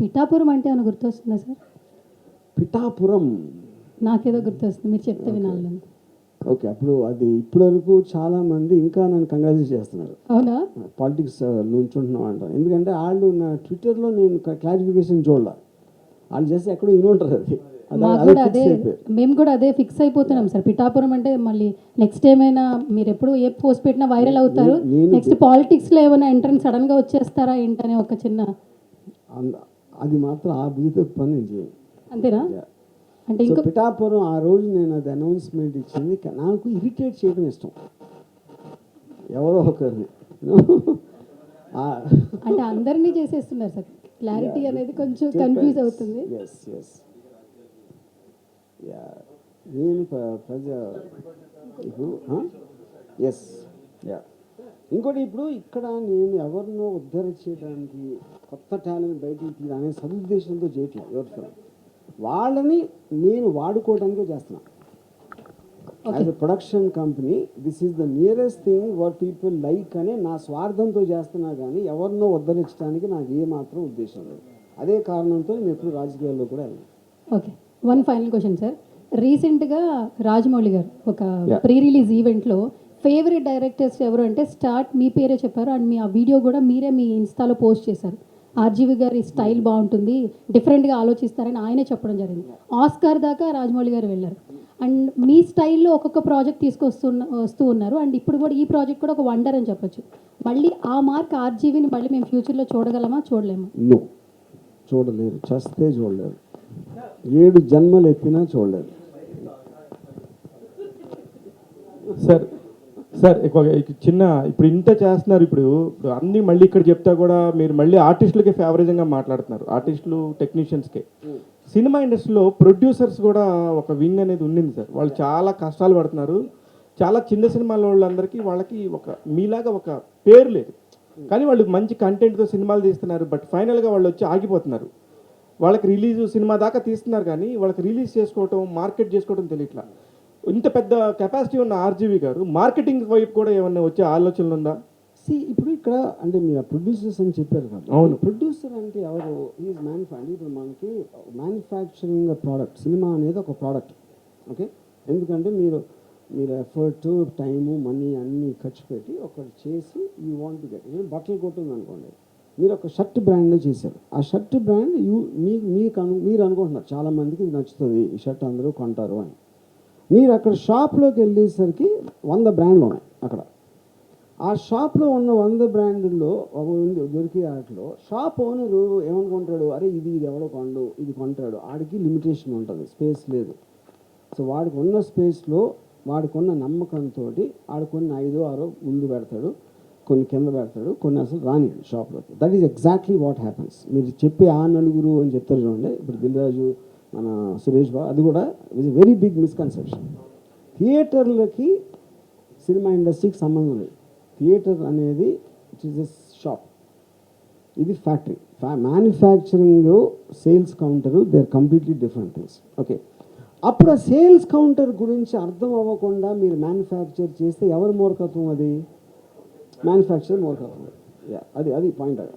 పిఠాపురం అంటే ఏమైనా గుర్తొస్తుందా సార్? పిఠాపురం. నాకేదో గుర్తొస్తుంది మీరు చెప్తే వినాలని ఓకే అప్పుడు అది ఇప్పటి వరకు చాలా మంది ఇంకా నన్ను కంగ్రాచులేట్ చేస్తున్నారు. అవునా? పాలిటిక్స్ నుంచుంటున్నాం అంటారు. ఎందుకంటే వాళ్ళు నా ట్విట్టర్లో నేను క్లారిఫికేషన్ చూడాల. వాళ్ళు చేస్తే ఎక్కడో ఇని ఉంటారు అది. కూడా అదే. మేము కూడా అదే ఫిక్స్ అయిపోతున్నాం సార్. పిఠాపురం అంటే మళ్ళీ నెక్స్ట్ ఏమైనా మీరు ఎప్పుడు ఏ పోస్ట్ పెట్టినా వైరల్ అవుతారు. నెక్స్ట్ పాలిటిక్స్లో ఏమైనా ఎంట్రన్స్ సడన్గా వచ్చేస్తారా ఏంటనే ఒక చిన్న అంద- మాత్రం ఆ బుద్ధితో పని నేను చేయను. అంతేనా. అంటే ఇంకో పిఠాపురం ఆ రోజు నేను అది అనౌన్స్మెంట్ ఇచ్చింది. నాకు ఇరిటేట్ చేయడం ఇష్టం. ఎవరో ఒకరిని. అంటే అందరినీ చేసేస్తున్నారు సార్. క్లారిటీ అనేది కొంచెం కన్ఫ్యూజ్ అవుతుంది. ఎస్ ఎస్ యా నేను ప్ర- ప్రజ ఇప్పుడు ఎస్ యా ఇంకోటి ఇప్పుడు ఇక్కడ నేను ఎవరినో ఉద్ధరించడానికి కొత్త టాలెంట్ బయటికి అనే సదుద్దేశంతో చేయట్లేదు ఎవరితో? వాళ్ళని నేను వాడుకోవడానికే చేస్తున్నా. As a production company this is the nearest thing what people like అనే నా స్వార్థంతో చేస్తున్నా కానీ ఎవరినో ఉద్ధరించడానికి నాకు ఏ మాత్రం ఉద్దేశం లేదు. అదే కారణంతో నేను ఎప్పుడు రాజకీయాల్లో కూడా వెళ్ళను. Okay. One final question sir రీసెంట్గా రాజమౌళి గారు ఒక. ప్రీ రిలీజ్ ఈవెంట్లో ఫేవరెట్ డైరెక్టర్స్ ఎవరు అంటే స్టార్ట్ మీ పేరే చెప్పారు అండ్ మీ ఆ వీడియో కూడా మీరే మీ ఇన్స్టాలో పోస్ట్ చేశారు. ఆర్జీవి గారి స్టైల్ బాగుంటుంది డిఫరెంట్గా ఆలోచిస్తారని ఆయనే చెప్పడం జరిగింది. ఆస్కార్ దాకా రాజమౌళి గారు వెళ్ళారు. అండ్ మీ స్టైల్లో ఒక్కొక్క ప్రాజెక్ట్ తీసుకొస్తున్న వస్తూ ఉన్నారు. అండ్ ఇప్పుడు కూడా ఈ ప్రాజెక్ట్ కూడా ఒక వండర్ అని చెప్పొచ్చు. మళ్ళీ ఆ మార్క్ ఆర్జీవిని మళ్ళీ మేము ఫ్యూచర్లో చూడగలమా చూడలేమా? నో. చూడలేరు. చస్తే చూడలేరు. ఏడు జన్మలు ఎత్తినా చూడలేరు. సార్ సార్ చిన్న ఇప్పుడు ఇంత చేస్తున్నారు ఇప్పుడు ఇప్పుడు అన్ని మళ్ళీ ఇక్కడ చెప్తా కూడా మీరు మళ్ళీ ఆర్టిస్టులకి ఫేవరేజ్గా మాట్లాడుతున్నారు ఆర్టిస్టులు టెక్నీషియన్స్కి సినిమా ఇండస్ట్రీలో ప్రొడ్యూసర్స్ కూడా ఒక వింగ్ అనేది ఉండింది సార్. వాళ్ళు చాలా కష్టాలు పడుతున్నారు. చాలా చిన్న సినిమాల వాళ్ళందరికీ వాళ్ళకి ఒక మీలాగా ఒక పేరు లేదు. కానీ వాళ్ళు మంచి కంటెంట్తో సినిమాలు తీస్తున్నారు బట్ ఫైనల్గా వాళ్ళు వచ్చి ఆగిపోతున్నారు. వాళ్ళకి రిలీజ్ సినిమా దాకా తీస్తున్నారు కానీ వాళ్ళకి రిలీజ్ చేసుకోవటం మార్కెట్ చేసుకోవటం తెలియట్లా. ఇంత పెద్ద కెపాసిటీ ఉన్న ఆర్జీవి గారు మార్కెటింగ్ వైపు కూడా ఏమన్నా వచ్చే ఆలోచనలు ఉందా? సి ఇప్పుడు ఇక్కడ అంటే మీరు ప్రొడ్యూసర్స్ అని చెప్పారు కదా. అవును. ప్రొడ్యూసర్ అంటే ఎవరు? ఈజ్ మ్యానుఫ్యాక్చర్ ఇప్పుడు మనకి మ్యానుఫ్యాక్చరింగ్ ప్రోడక్ట్ సినిమా అనేది ఒక ప్రోడక్ట్ ఓకే ఎందుకంటే మీరు మీరు ఎఫర్ట్ టైము మనీ అన్నీ ఖర్చు పెట్టి ఒకటి చేసి యూ వాంట్ గెట్ బట్టలు కొట్టుంది అనుకోండి. మీరు ఒక షర్ట్ బ్రాండ్ చేశారు. ఆ షర్ట్ బ్రాండ్ యూ మీ మీకు అను మీరు అనుకుంటున్నారు. చాలా మందికి ఇది నచ్చుతుంది ఈ షర్ట్ అందరూ కొంటారు అని. మీరు అక్కడ షాప్లోకి వెళ్ళేసరికి వంద బ్రాండ్లు ఉన్నాయి అక్కడ. ఆ షాప్లో ఉన్న వంద బ్రాండ్లో ఒక ఉంది దొరికే వాటిలో షాప్ ఓనర్ ఏమనుకుంటాడు? అరే ఇది ఇది ఎవడో కొండు ఇది కొంటాడు. ఆడికి లిమిటేషన్ ఉంటుంది స్పేస్ లేదు. సో వాడికి ఉన్న స్పేస్లో వాడికి ఉన్న నమ్మకంతో కొన్ని ఐదో ఆరో ముందు పెడతాడు కొన్ని కింద పెడతాడు కొన్ని అసలు రానిడు షాప్లోకి. That is exactly what happens మీరు చెప్పే ఆ నలుగురు అని చెప్తారు చూడండి. ఇప్పుడు దిల్రాజు మన సురేష్ బాబు అది కూడా ఇస్ వెరీ బిగ్ మిస్కన్సెప్షన్ థియేటర్లకి సినిమా ఇండస్ట్రీకి సంబంధం లేదు. థియేటర్ అనేది ఇట్ ఈస్ ఎ షాప్ ఇది ఫ్యాక్టరీ. ఫ్యా manufacturing sales counter they are completely different things okay అప్పుడు ఆ సేల్స్ కౌంటర్ గురించి అర్థం అవ్వకుండా మీరు మ్యానుఫ్యాక్చర్ చేస్తే ఎవరు మూర్ఖత్వం అది? మ్యానుఫ్యాక్చర్ మూర్ఖత్వం. అది అది పాయింట్